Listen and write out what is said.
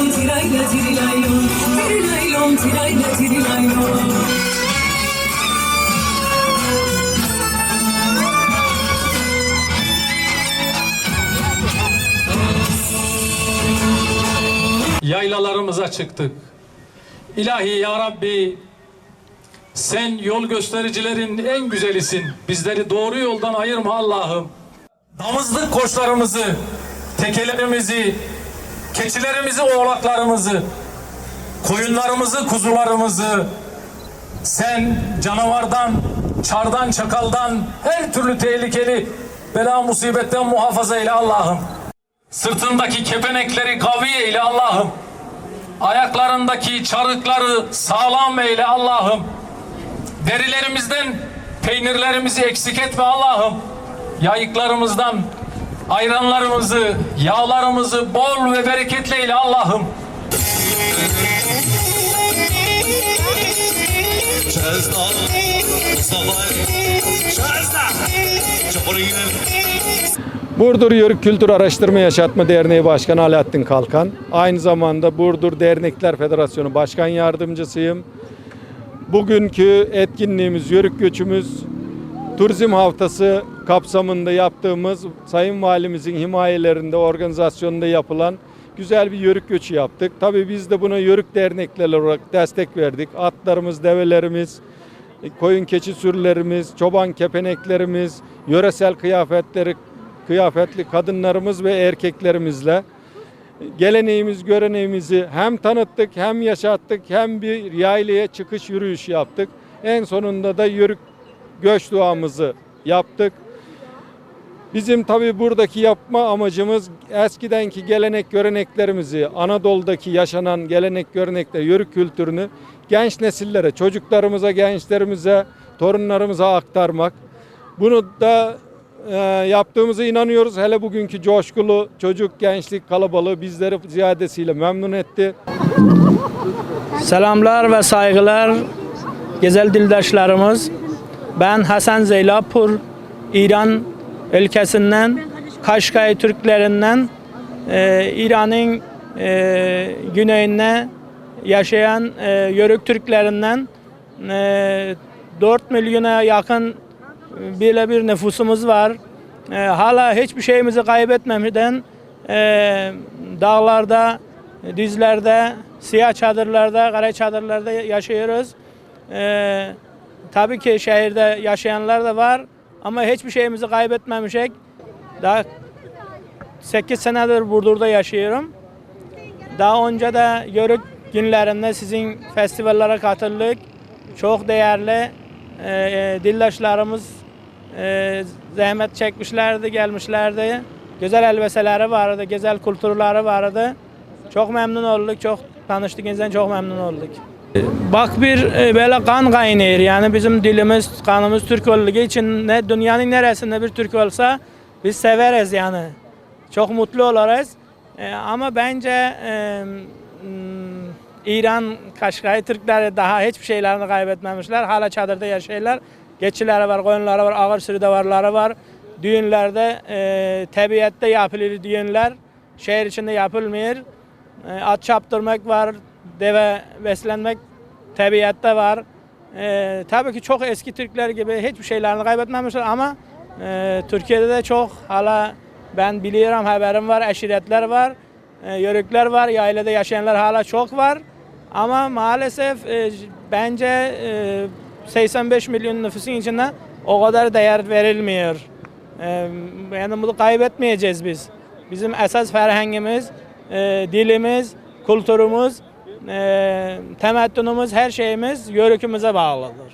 tirilaylom, tirayla tirilaylom, tirilaylom, tirayla tirilaylom. yaylalarımıza çıktık. İlahi ya Rabbi sen yol göstericilerin en güzelisin. Bizleri doğru yoldan ayırma Allah'ım. Damızlık koçlarımızı, tekelerimizi, keçilerimizi, oğlaklarımızı, koyunlarımızı, kuzularımızı sen canavardan, çardan, çakaldan, her türlü tehlikeli bela musibetten muhafaza eyle Allah'ım. Sırtındaki kepenekleri kavi eyle Allah'ım. Ayaklarındaki çarıkları sağlam eyle Allah'ım. Derilerimizden peynirlerimizi eksik etme Allah'ım. Yayıklarımızdan ayranlarımızı, yağlarımızı bol ve bereketli eyle Allah'ım. Burdur Yörük Kültür Araştırma Yaşatma Derneği Başkanı Alaaddin Kalkan. Aynı zamanda Burdur Dernekler Federasyonu Başkan Yardımcısıyım. Bugünkü etkinliğimiz, Yörük Göçümüz, Turizm Haftası kapsamında yaptığımız Sayın Valimizin himayelerinde, organizasyonunda yapılan güzel bir yörük göçü yaptık. Tabii biz de buna yörük dernekler olarak destek verdik. Atlarımız, develerimiz, koyun keçi sürülerimiz, çoban kepeneklerimiz, yöresel kıyafetleri, kıyafetli kadınlarımız ve erkeklerimizle geleneğimiz, göreneğimizi hem tanıttık, hem yaşattık, hem bir yaylaya çıkış yürüyüş yaptık. En sonunda da yörük göç duamızı yaptık. Bizim tabii buradaki yapma amacımız eskidenki gelenek göreneklerimizi, Anadolu'daki yaşanan gelenek görenekler, yörük kültürünü genç nesillere, çocuklarımıza, gençlerimize, torunlarımıza aktarmak. Bunu da e, yaptığımıza inanıyoruz. Hele bugünkü coşkulu çocuk, gençlik kalabalığı bizleri ziyadesiyle memnun etti. Selamlar ve saygılar güzel dildaşlarımız. Ben Hasan Zeylapur, İran ülkesinden, Kaşkay Türklerinden, e, İran'ın e, güneyine yaşayan e, Yörük Türklerinden e, 4 milyona yakın bile bir nüfusumuz var. E, hala hiçbir şeyimizi kaybetmeden e, dağlarda, düzlerde, siyah çadırlarda, kara çadırlarda yaşıyoruz. E, tabii ki şehirde yaşayanlar da var ama hiçbir şeyimizi kaybetmemişik. Daha 8 senedir Burdur'da yaşıyorum. Daha önce de Yörük günlerinde sizin festivallere katıldık. Çok değerli e, dildaşlarımız e, zahmet çekmişlerdi, gelmişlerdi. Güzel elbiseleri vardı, güzel kültürleri vardı. Çok memnun olduk, çok tanıştığımızdan çok memnun olduk. Bak bir e, böyle kan kaynıyor yani bizim dilimiz, kanımız Türk olduğu için ne dünyanın neresinde bir Türk olsa biz severiz yani. Çok mutlu oluruz. E, ama bence e, İran, Kaşgarı Türkleri daha hiçbir şeylerini kaybetmemişler. Hala çadırda yaşıyorlar. Geçileri var, koyunları var, ağır sürü davarları var. Düğünlerde, e, tabiatte yapılır düğünler. Şehir içinde yapılmıyor. E, at çaptırmak var, deve beslenmek tabiatta var. E, tabii ki çok eski Türkler gibi hiçbir şeylerini kaybetmemişler ama e, Türkiye'de de çok hala ben biliyorum haberim var, aşiretler var, e, yörükler var, yaylada yaşayanlar hala çok var. Ama maalesef e, bence e, 85 milyon nüfusun içinde o kadar değer verilmiyor. E, yani bunu kaybetmeyeceğiz biz. Bizim esas ferhangimiz, e, dilimiz, kültürümüz, e, temettünümüz, her şeyimiz yörükümüze bağlıdır.